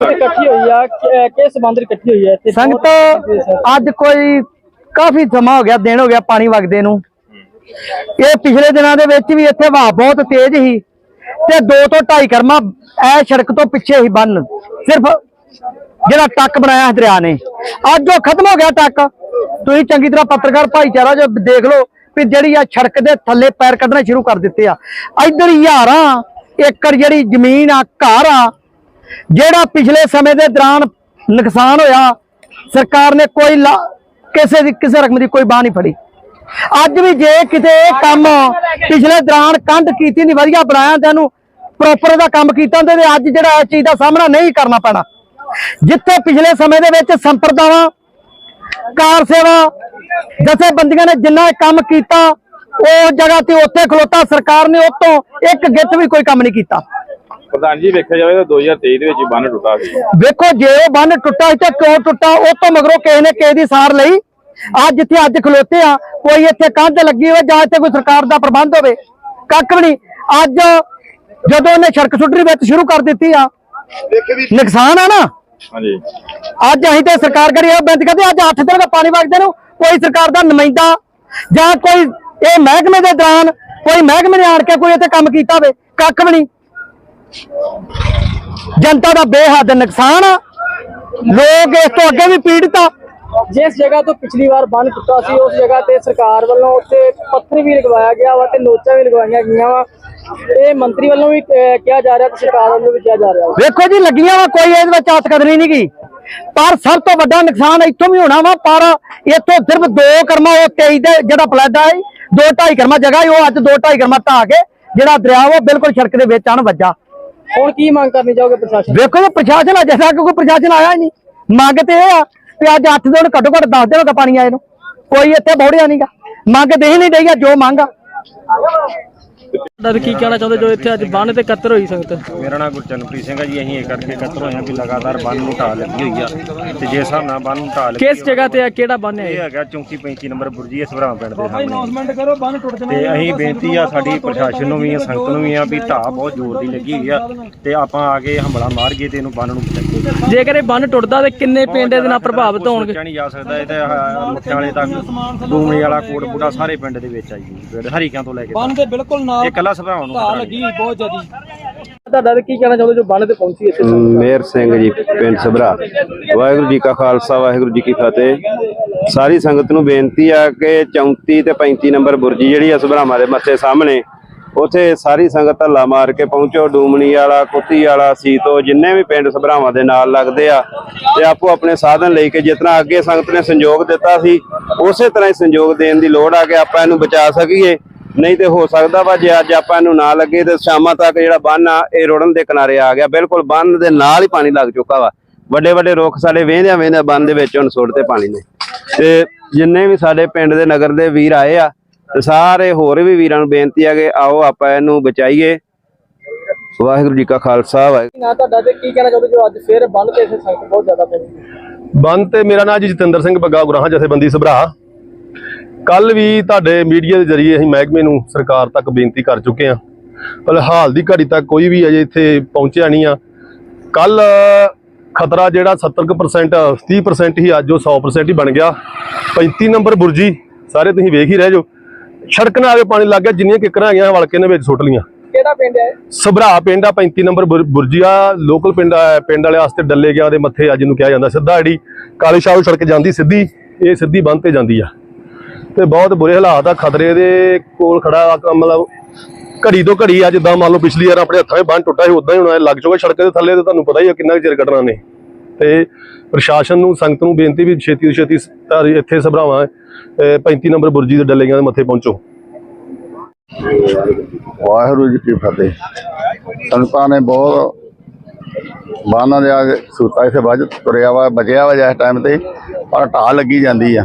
ਇਕੱਠੀ ਹੋਈ ਆ ਕਿ- ਕਿਸ ਸੰਬੰਧ ਨਾਲ ਇਕੱਠੀ ਹੋਈ ਹੈ ਇੱਥੇ? ਸੰਗਤ ਅੱਜ ਕੋਈ ਕਾਫੀ ਸਮਾਂ ਹੋ ਗਿਆ ਦਿਨ ਹੋ ਗਿਆ ਪਾਣੀ ਵਗਦੇ ਨੂੰ। ਇਹ ਪਿਛਲੇ ਦਿਨਾਂ ਦੇ ਵਿੱਚ ਵੀ ਇੱਥੇ ਹਵਾ ਬਹੁਤ ਤੇਜ਼ ਸੀ ਤੇ ਦੋ ਤੋਂ ਢਾਈ ਕਰਮਾ ਐ ਸੜਕ ਤੋਂ ਪਿੱਛੇ ਹੀ ਬੰਨ। ਸਿਰਫ ਜਿਹੜਾ ਟੱਕ ਬਣਾਇਆ ਹੈ ਦਰਿਆ ਨੇ। ਅੱਜ ਉਹ ਖਤਮ ਹੋ ਗਿਆ ਟੱਕ। ਤੁਸੀਂ ਚੰਗੀ ਤਰ੍ਹਾਂ ਪੱਤਰਕਾਰ ਭਾਈਚਾਰਾ ਜੋ ਦੇਖ ਲਓ ਵੀ ਜਿਹੜੀ ਆ ਸੜਕ ਦੇ ਥੱਲੇ ਪੈਰ ਕੱਢਣੇ ਸ਼ੁਰੂ ਕਰ ਦਿੱਤੇ ਆ। ਇੱਧਰ ਹਜ਼ਾਰਾਂ ਏਕੜ ਜਿਹੜੀ ਜ਼ਮੀਨ ਆ ਘਰ ਆ ਜਿਹੜਾ ਪਿਛਲੇ ਸਮੇਂ ਦੇ ਦੌਰਾਨ ਨੁਕਸਾਨ ਹੋਇਆ, ਸਰਕਾਰ ਨੇ ਕੋਈ ਲਾ- ਕਿਸੇ ਦੀ ਕਿਸੇ ਰਕਮ ਦੀ ਕੋਈ ਬਾਹ ਨਹੀਂ ਫੜੀ। ਅੱਜ ਵੀ ਜੇ ਕਿਤੇ ਕੰਮ ਪਿਛਲੇ ਦੌਰਾਨ ਕੰਧ ਕੀਤੀ ਨਹੀਂ, ਵਧੀਆ ਬਣਾਇਆ ਤੇ ਇਹਨੂੰ ਪ੍ਰੋਪਰ ਇਹਦਾ ਕੰਮ ਕੀਤਾ ਤੇ ਅੱਜ ਜਿਹੜਾ ਇਸ ਚੀਜ਼ ਦਾ ਸਾਹਮਣਾ ਨਹੀਂ ਕਰਨਾ ਪੈਣਾ। ਜਿੱਥੇ ਪਿਛਲੇ ਸਮੇਂ ਦੇ ਵਿੱਚ ਸੰਪਰਦਾਵਾਂ, ਕਾਰ ਸੇਵਾ, ਜਥੇਬੰਦੀਆਂ ਨੇ ਜਿੰਨਾ ਕੰਮ ਕੀਤਾ, ਉਹ ਜਗ੍ਹਾ ਤੇ ਉੱਥੇ ਖਲੋਤਾ, ਸਰਕਾਰ ਨੇ ਉਤੋਂ ਇੱਕ ਗਿੱਤ ਵੀ ਕੋਈ ਕੰਮ ਨਹੀਂ ਕੀਤਾ। ਪ੍ਰਧਾਨ ਜੀ ਵੇਖਿਆ ਜਾਵੇ ਤਾਂ 2023 ਦੇ ਵਿੱਚ ਹੀ ਬੰਨ ਟੁੱਟਾ ਸੀ। ਵੇਖੋ ਜੇ ਉਹ ਬੰਨ ਟੁੱਟਾ ਸੀ ਤਾਂ ਕਿਉਂ ਟੁੱਟਾ ਉਹ ਤੋਂ ਮਗਰੋਂ ਕਿਸੇ ਨੇ ਕਿਸੇ ਦੀ ਸਾਰ ਲਈ। ਅੱਜ ਜਿੱਥੇ ਅੱਜ ਖਲੋਤੇ ਆ ਕੋਈ ਇੱਥੇ ਕੰਧ ਲੱਗੀ ਹੋਵੇ ਜਾਂ ਇੱਥੇ ਕੋਈ ਸਰਕਾਰ ਦਾ ਪ੍ਰਬੰਧ ਹੋਵੇ ਕੱਖ ਵੀ ਨਹੀਂ। ਅੱਜ ਜਦੋਂ ਉਹਨੇ ਸੜਕ ਸੁੱਟਣੀ ਵਿੱਚ ਸ਼ੁਰੂ ਕਰ ਦਿੱਤੀ ਆ ਨੁਕਸਾਨ ਆ ਨਾ। ਹਾਂਜੀ। ਅੱਜ ਅਸੀਂ ਤੇ ਸਰਕਾਰ ਕਰੀ ਇਹ ਬੇਨਤੀ ਕਰਦੇ ਅੱਜ 8 ਦਿਨ ਦਾ ਪਾਣੀ ਵਗਦੇ ਨੂੰ ਕੋਈ ਸਰਕਾਰ ਦਾ ਨੁਮਾਇੰਦਾ ਜਾਂ ਕੋਈ ਇਹ ਮਹਿਕਮੇ ਦੇ ਦੌਰਾਨ ਕੋਈ ਮਹਿਕਮੇ ਨੇ ਆਣ ਕੇ ਕੋਈ ਇੱਥੇ ਕੰਮ ਕੀਤਾ ਹੋਵੇ ਕੱਖ ਵੀ ਨਹੀਂ। ਜਨਤਾ ਦਾ ਬੇਹੱਦ ਨੁਕਸਾਨ ਆ। ਲੋਕ ਇਸ ਤੋਂ ਅੱਗੇ ਵੀ ਪੀੜਤ ਆ। ਜਿਸ ਜਗ੍ਹਾ ਤੋਂ ਪਿਛਲੀ ਵਾਰ ਬੰਨ ਟੁੱਟਾ ਸੀ ਉਸ ਜਗ੍ਹਾ ਤੇ ਸਰਕਾਰ ਵੱਲੋਂ ਉੱਤੇ ਪੱਥਰ ਵੀ ਲਗਵਾਇਆ ਗਿਆ ਵਾ ਤੇ ਨੋਚਾਂ ਵੀ ਲਗਵਾਈਆਂ ਗਈਆਂ ਵਾ। ਇਹ ਮੰਤਰੀ ਵੱਲੋਂ ਵੀ ਕਿਹਾ ਜਾ ਰਿਹਾ ਤੇ ਸਰਕਾਰ ਵੱਲੋਂ ਵੀ ਕਿਹਾ ਜਾ ਰਿਹਾ ਵੇਖੋ ਜੀ ਲੱਗੀਆਂ ਵਾ ਕੋਈ ਇਹਦੇ ਵਿੱਚ ਆਤ ਕਦਰੀ ਨਹੀਂ ਗਈ। ਪਰ ਸਭ ਤੋਂ ਵੱਡਾ ਨੁਕਸਾਨ ਇੱਥੋਂ ਵੀ ਹੋਣਾ ਵਾ ਪਰ ਇੱਥੋਂ ਸਿਰਫ ਦੋ ਕਰਮਾ ਉਹ 23 ਦੇ ਜਿਹੜਾ ਪਲੈਦਾ ਹੈ ਦੋ ਢਾਈ ਕਰਮਾ ਜਗ੍ਹਾ ਉਹ ਅੱਜ ਦੋ ਢਾਈ ਕਰਮਾ ਢਾਹ ਕੇ ਜਿਹੜਾ ਦਰਿਆ ਉਹ ਬਿਲਕੁਲ ਸੜਕ ਦੇ ਵਿੱਚ ਆਣ ਵੱਜਾ ਹੁਣ ਕੀ ਮੰਗ ਕਰਨੀ ਚਾਹੋਗੇ ਪ੍ਰਸ਼ਾਸਨ ਵੇਖੋ ਜੀ, ਪ੍ਰਸ਼ਾਸਨ ਅਜੇ ਤੱਕ ਕੋਈ ਪ੍ਰਸ਼ਾਸਨ ਆਇਆ ਹੀ ਨਹੀਂ। ਮੰਗ ਤੇ ਇਹ ਆ ਕਿ ਅੱਜ 8 ਦਿਨ ਘੱਟੋ ਘੱਟ 10 ਦਿਨ ਹੋ ਗਏ ਪਾਣੀ ਆਏ ਨੂੰ। ਕੋਈ ਇੱਥੇ ਬੋੜਿਆ ਨਹੀਂਗਾ ਮੰਗ ਦੇ ਹੀ ਨਹੀਂ ਡਈ ਆ, ਜੋ ਮੰਗ ਆ। ਤੁਹਾਡਾ ਕੀ ਕਹਿਣਾ ਚਾਹੁੰਦੇ ਜੋ ਇੱਥੇ ਅੱਜ ਬੰਨ ਤੇ ਇਕੱਤਰ ਹੋਈ ਸੰਗਤ? ਮੇਰਾ ਨਾਮ ਗੁਰਚਰਨਪ੍ਰੀਤ ਸਿੰਘ ਹੈ ਜੀ ਅਸੀਂ ਇਹ ਕਰਕੇ ਇਕੱਤਰ ਹੋਏ ਹਾਂ ਵੀ ਲਗਾਤਾਰ ਬੰਨ ਨੂੰ ਢਾਹ ਲੱਗੀ ਹੋਈ ਆ। ਤੇ ਜੇ ਹਿਸਾਬ ਨਾਲ ਬੰਨ ਨੂੰ ਢਾਹ ਲੱਗੀ ਕਿਸ ਜਗ੍ਹਾ ਤੇ ਆ ਕਿਹੜਾ ਬੰਨ ਹੈ ਇਹ? ਹੈਗਾ 34 35 ਨੰਬਰ ਬੁਰਜੀ ਇਸ ਭਰਾ ਪਿੰਡ ਦੇ ਸਾਹਮਣੇ। ਅਨਾਉਂਸਮੈਂਟ ਕਰੋ ਬੰਨ ਟੁੱਟ ਤੇ ਅਸੀਂ ਬੇਨਤੀ ਆ ਸਾਡੀ ਪ੍ਰਸ਼ਾਸਨ ਨੂੰ ਵੀ ਆ ਸੰਗਤ ਨੂੰ ਵੀ ਆ ਵੀ ਢਾਹ ਬਹੁਤ ਜ਼ੋਰ ਦੀ ਲੱਗੀ ਹੋਈ ਆ। ਤੇ ਆਪਾਂ ਆ ਕੇ ਹਮਲਾ ਮਾਰ ਕੇ ਤੇ ਇਹਨੂੰ ਬੰਨ ਨੂੰ ਬਚਾਈਏ ਜੇਕਰ ਇਹ ਬੰਨ ਟੁੱਟਦਾ ਤੇ ਕਿੰਨੇ ਪਿੰਡ ਇਹਦੇ ਨਾਲ ਪ੍ਰਭਾਵਿਤ ਹੋਣਗੇ? ਨਹੀਂ ਜਾ ਸਕਦਾ ਇਹ ਤੇ ਵਾਲੇ ਤੱਕ ਡੂਮਣੀ ਵਾਲਾ ਕੋਟ ਬੂਟਾ ਸਾਰੇ ਪਿੰਡ ਦੇ ਵਿੱਚ ਆ ਜੀ ਹਰੀਕਿਆਂ ਤੋਂ ਲੈ ਕੇ ਬੰਨ ਦੇ ਬਿਲਕੁਲ ਨਾਲ ਇਹ ਕੱਲਾ ਸਭਰਾਵਾਂ ਨੂੰ ਨਹੀਂ। ਲੱਗੀ ਬਹੁਤ ਜ਼ਿਆਦੀ। ਤੁਹਾਡਾ ਕੀ ਕਹਿਣਾ ਚਾਹੁੰਦੇ ਜੋ ਬੰਨ ਤੇ ਪਹੁੰਚੀ ਇੱਥੇ? ਮੇਰ ਸਿੰਘ ਜੀ ਪਿੰਡ ਸਭਰਾ। ਵਾਹਿਗੁਰੂ ਜੀ ਕਾ ਖਾਲਸਾ ਵਾਹਿਗੁਰੂ ਜੀ ਕੀ ਫਤਿਹ। ਸਾਰੀ ਸੰਗਤ ਨੂੰ ਬੇਨਤੀ ਆ ਕਿ 34 ਤੇ 35 ਨੰਬਰ ਬੁਰਜੀ ਜਿਹੜੀ ਆ ਸਭਰਾਵਾਂ ਦੇ ਮੱਥੇ ਸਾਹਮਣੇ ਉਥੇ ਸਾਰੀ ਸੰਗਤ ਹੱਲਾ ਮਾਰ ਕੇ ਪਹੁੰਚੋ, ਡੂਮਣੀ ਵਾਲਾ, ਕੁੱਤੀ ਵਾਲਾ, ਸੀਤੋ, ਜਿੰਨੇ ਵੀ ਪਿੰਡ ਸਭਰਾਵਾਂ ਦੇ ਨਾਲ ਲੱਗਦੇ ਆ, ਤੇ ਆਪੋ ਆਪਣੇ ਸਾਧਨ ਲੈ ਕੇ ਜਿਤਨਾ ਅੱਗੇ ਸੰਗਤ ਨੇ ਸੰਯੋਗ ਦਿੱਤਾ ਸੀ, ਉਸੇ ਤਰ੍ਹਾਂ ਹੀ ਸੰਯੋਗ ਦੇਣ ਦੀ ਲੋੜ ਆ ਕਿ ਆਪਾਂ ਇਹਨੂੰ ਬਚਾ ਸਕੀਏ। ਨਹੀਂ ਤੇ ਹੋ ਸਕਦਾ ਵਾ ਜੇ ਅੱਜ ਆਪਾਂ ਇਹਨੂੰ ਨਾ ਲੱਗੇ ਤੇ ਸ਼ਾਮਾਂ ਤੱਕ ਜਿਹੜਾ ਬੰਨ ਆ, ਇਹ ਰੁੜਨ ਦੇ ਕਿਨਾਰੇ ਆ ਗਿਆ। ਬਿਲਕੁਲ ਬੰਨ ਦੇ ਨਾਲ ਹੀ ਪਾਣੀ ਲੱਗ ਚੁੱਕਾ ਵਾ। ਵੱਡੇ ਵੱਡੇ ਰੁੱਖ ਸਾਡੇ ਵੇਂਦਿਆਂ ਵੇਂਦਿਆਂ ਬੰਨ ਦੇ ਵਿੱਚ ਹੁਣ ਸੁੱਟਦੇ ਪਾਣੀ ਨੇ। ਤੇ ਜਿੰਨੇ ਵੀ ਸਾਡੇ ਪਿੰਡ ਦੇ ਨਗਰ ਦੇ ਵੀਰ ਆਏ ਆ ਤੇ ਸਾਰੇ ਹੋਰ ਵੀ ਵੀਰਾਂ ਨੂੰ ਬੇਨਤੀ ਆ ਕਿ ਆਓ ਆਪਾਂ ਇਹਨੂੰ ਬਚਾਈਏ। ਵਾਹਿਗੁਰੂ ਜੀ ਕਾ ਖਾਲਸਾ ਵਾਹਿਗੁਰੂ ਨਾ ਤੁਹਾਡਾ ਤੇ ਕੀ ਕਹਿਣਾ ਚਾਹੁੰਦੇ ਜੋ ਅੱਜ ਫੇਰ ਬੰਨ ਤੇ ਇੱਥੇ ਸੰਗਤ ਬਹੁਤ ਜ਼ਿਆਦਾ ਪਈ ਬੰਦ ਤੇ ਮੇਰਾ ਨਾਮ ਜੀ ਜਤਿੰਦਰ ਸਿੰਘ ਬੱਗਾ ਗੁਰਾਹਾਂ ਜਥੇਬੰਦੀ ਸਭਰਾ। ਕੱਲ ਵੀ ਤੁਹਾਡੇ ਮੀਡੀਆ ਦੇ ਜ਼ਰੀਏ ਅਸੀਂ ਮਹਿਕਮੇ ਨੂੰ ਸਰਕਾਰ ਤੱਕ ਬੇਨਤੀ ਕਰ ਚੁੱਕੇ ਹਾਂ। ਪਰ ਹਾਲ ਦੀ ਘੜੀ ਤੱਕ ਕੋਈ ਵੀ ਅਜੇ ਇੱਥੇ ਪਹੁੰਚਿਆ ਨਹੀਂ ਆ। ਕੱਲ ਖਤਰਾ ਜਿਹੜਾ 70% 30% ਹੀ ਅੱਜ ਉਹ 100% ਹੀ ਬਣ ਗਿਆ। 35 ਨੰਬਰ ਬੁਰਜੀ ਸਾਰੇ ਤੁਸੀਂ ਵੇਖ ਹੀ ਰਹੇ ਜੋ। ਸੜਕ ਨਾਲ ਆਗੇ ਪਾਣੀ ਲੱਗ ਗਿਆ ਜਿੰਨੀਆਂ ਕਿਕਰਾਂ ਹੈਗੀਆਂ ਹਲਕੇ ਨੇ ਵਿੱਚ ਸੁੱਟ ਲੀਆਂ ਕਿਹੜਾ ਪਿੰਡ ਹੈ? ਸਭਰਾ ਪਿੰਡ ਆ 35 ਨੰਬਰ ਬੁਰ- ਬੁਰਜੀਆ ਲੋਕਲ ਪਿੰਡ ਆ ਪਿੰਡ ਵਾਲੇ ਵਾਸਤੇ ਡੱਲੇ ਗਿਆ ਦੇ ਮੱਥੇ ਅੱਜ ਨੂੰ ਕਿਹਾ ਜਾਂਦਾ ਸਿੱਧਾ ਜਿਹੜੀ ਕਾਲੀ ਸ਼ਾਹ ਸੜਕ ਜਾਂਦੀ ਸਿੱਧੀ ਇਹ ਸਿੱਧੀ ਬੰਦ ਤੇ ਜਾਂਦੀ ਆ। ਤੇ ਬਹੁਤ ਬੁਰੇ ਹਾਲਾਤ ਆ ਖਤਰੇ ਦੇ ਕੋਲ ਖੜਾ ਮਤਲਬ ਘੜੀ ਤੋਂ ਘੜੀ ਆ ਜਿੱਦਾਂ ਮੰਨ ਲਓ ਪਿਛਲੀ ਵਾਰ ਆਪਣੇ ਹੱਥਾਂ 'ਚ ਬੰਨ ਟੁੱਟਾ ਸੀ ਉਦਾਂ ਹੀ ਹੁਣ ਲੱਗ ਜਾਊਗਾ ਸੜਕ ਦੇ ਥੱਲੇ ਤੇ ਤੁਹਾਨੂੰ ਪਤਾ ਹੀ ਆ ਕਿੰਨਾ ਚਿਰ ਕੱਢਣਾ ਨੇ। ਤੇ ਪ੍ਰਸ਼ਾਸਨ ਨੂੰ, ਸੰਗਤ ਨੂੰ ਬੇਨਤੀ ਵੀ ਛੇਤੀ ਤੋਂ ਛੇਤੀ ਧਾਰੀ- ਇੱਥੇ ਸਭਰਾਵਾਂ 35 ਨੰਬਰ ਬੁਰਜੀ ਦੇ ਡੱਲੇਆਂ ਦੇ ਮੱਥੇ ਪਹੁੰਚੋ। ਵਾਹਿਗੁਰੂ ਜੀ ਕੀ ਫਤਿਹ। ਸੰਗਤਾਂ ਨੇ ਬਹੁਤ ਬਾਨਾਂ ਦੇ ਆ ਸੂਤਾ ਇਥੇ ਵੱਜ ਤੁਰਿਆ ਵਾ ਬਚਿਆ ਵਾ ਇਸ ਟਾਈਮ ਤੇ, ਪਰ ਢਾਹ ਲੱਗੀ ਜਾਂਦੀ ਆ।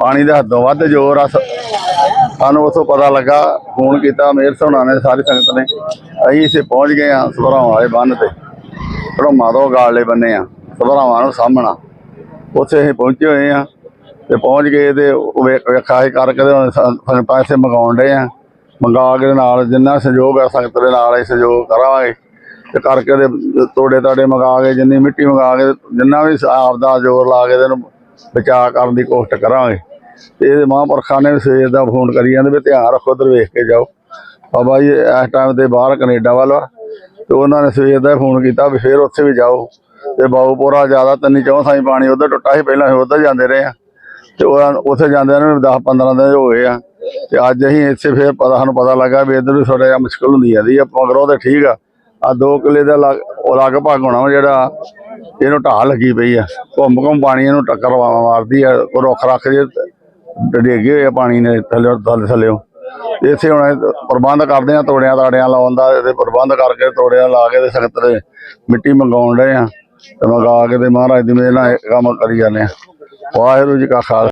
ਪਾਣੀ ਦਾ ਹੱਦੋਂ ਵੱਧ ਜ਼ੋਰ ਆ। ਸ- ਸਾਨੂੰ ਉਥੋਂ ਪਤਾ ਲੱਗਾ, ਫੋਨ ਕੀਤਾ ਮੇਰ ਸੋਹਣਾ ਨੇ, ਸਾਰੀ ਸੰਗਤ ਨੇ। ਅਸੀਂ ਇਸੇ ਪਹੁੰਚ ਗਏ ਆ ਸਭਰਾਵਾਂ ਵਾਲੇ ਬੰਨ ਤੇ। ਭੜੋਮਾ ਤੋਂ ਗਾਲੇ ਬੰਨੇ ਆ। ਸਭਰਾਵਾਂ ਨੂੰ ਸਾਹਮਣਾ। ਉੱਥੇ ਅਸੀਂ ਪਹੁੰਚੇ ਹੋਏ ਆ ਤੇ ਪਹੁੰਚ ਕੇ ਤੇ ਉਹ ਵੇ- ਵੇਖਾ ਹੀ ਕਰਕੇ ਤੇ ਹੁਣ ਸਾ- ਸਾਨੂੰ ਪੈਸੇ ਮੰਗਾਉਣ ਡੇ ਆ। ਮੰਗਾ ਕੇ ਨਾਲ ਜਿੰਨਾ ਸਹਿਯੋਗ ਆ ਸੰਗਤ ਦੇ ਨਾਲ ਅਸੀਂ ਸਹਿਯੋਗ ਕਰਾਂਗੇ। ਤੇ ਕਰਕੇ ਤੇ ਤੋੜੇ ਤਾੜੇ ਮੰਗਾ ਕੇ, ਜਿੰਨੀ ਮਿੱਟੀ ਮੰਗਾ ਕੇ, ਜਿੰਨਾ ਵੀ ਆਪ ਦਾ ਜ਼ੋਰ ਲਾ ਕੇ ਇਹਨੂੰ ਬਚਾਅ ਕਰਨ ਦੀ ਕੋਸ਼ਿਸ਼ ਕਰਾਂਗੇ। ਤੇ ਇਹਦੇ ਮਹਾਂਪੁਰਖਾਂ ਨੇ ਵੀ ਸਵੇਰ ਦਾ ਫੋਨ ਕਰੀ ਜਾਂਦੇ ਵੀ ਧਿਆਨ ਰੱਖੋ, ਉਧਰ ਵੇਖ ਕੇ ਜਾਓ। ਬਾਬਾ ਜੀ, ਇਸ ਟਾਈਮ ਤੇ ਬਾਹਰ ਕੈਨੇਡਾ ਵੱਲ ਵਾ। ਤੇ ਉਹਨਾਂ ਨੇ ਸਵੇਰ ਦਾ ਫੋਨ ਕੀਤਾ ਵੀ ਫੇਰ ਉੱਥੇ ਵੀ ਜਾਓ। ਤੇ ਬਾਉਪੁਰਾ ਜ਼ਿਆਦਾ ਤਿੰਨ ਚੌਂ ਥਾਈਂ ਪਾਣੀ ਉਧਰ ਟੁੱਟਾ ਸੀ, ਪਹਿਲਾਂ ਅਸੀਂ ਉਧਰ ਜਾਂਦੇ ਰਹੇ ਆ ਤੇ ਉਹ ਉੱਥੇ ਜਾਂਦਿਆਂ ਨੂੰ 10 15 ਦਿਨ ਹੋ ਗਏ ਆ। ਤੇ ਅੱਜ ਅਸੀਂ ਇੱਥੇ ਫੇਰ ਪਤਾ, ਸਾਨੂੰ ਪਤਾ ਲੱਗਾ ਵੀ ਇੱਧਰ ਵੀ ਥੋੜਾ ਜਿਹਾ ਮੁਸ਼ਕਲ ਹੁੰਦੀ ਜਾਂਦੀ ਆ ਮਗਰੋਂ ਤੇ ਠੀਕ ਆ। ਆ ਦੋ ਕਿੱਲੇ ਦਾ ਲਗ- ਉਹ ਲਗਭਗ ਹੋਣਾ ਜਿਹੜਾ ਇਹਨੂੰ ਢਾਹ ਲੱਗੀ ਪਈ ਆ। ਘੁੰਮ ਘੁੰਮ ਪਾਣੀ ਇਹਨੂੰ ਟੱਕਰ ਵਾ- ਮਾਰਦੀ ਆ, ਉਹ ਰੁੱਖ ਰੱਖ ਜੇ ਡੇਗੇ ਹੋਏ ਆ ਪਾਣੀ ਨੇ ਥੱਲੇ ਥੱਲੇ ਥੱਲਿਓ ਇੱਥੇ ਹੁਣ ਪ੍ਰਬੰਧ ਕਰਦੇ ਆ ਤੋੜਿਆਂ ਤਾੜਿਆਂ ਲਾਉਣ ਦਾ ਤੇ ਪ੍ਰਬੰਧ ਕਰਕੇ ਤੋੜਿਆਂ ਲਾ ਕੇ ਤੇ ਸਖਤ ਮਿੱਟੀ ਮੰਗਾਉਣ ਰਹੇ ਆ। ਤੇ ਮੰਗਾ ਕੇ ਤੇ ਮਹਾਰਾਜ ਦੀ ਮਿਹਰ ਨਾਲ ਇਹ ਕੰਮ ਕਰੀ ਜਾਂਦੇ ਆ। ਵਾਹਿਗੁਰੂ ਜੀ ਕਾ ਖਾਲਸਾ।